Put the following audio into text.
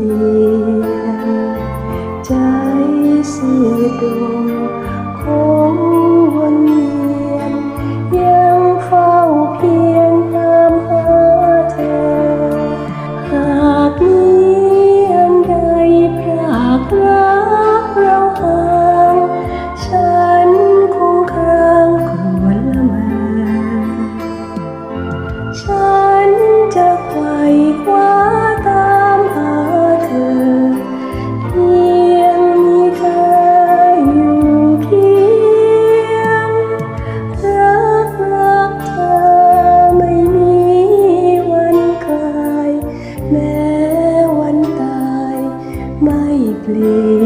ลียนใจเสียดวงค Please.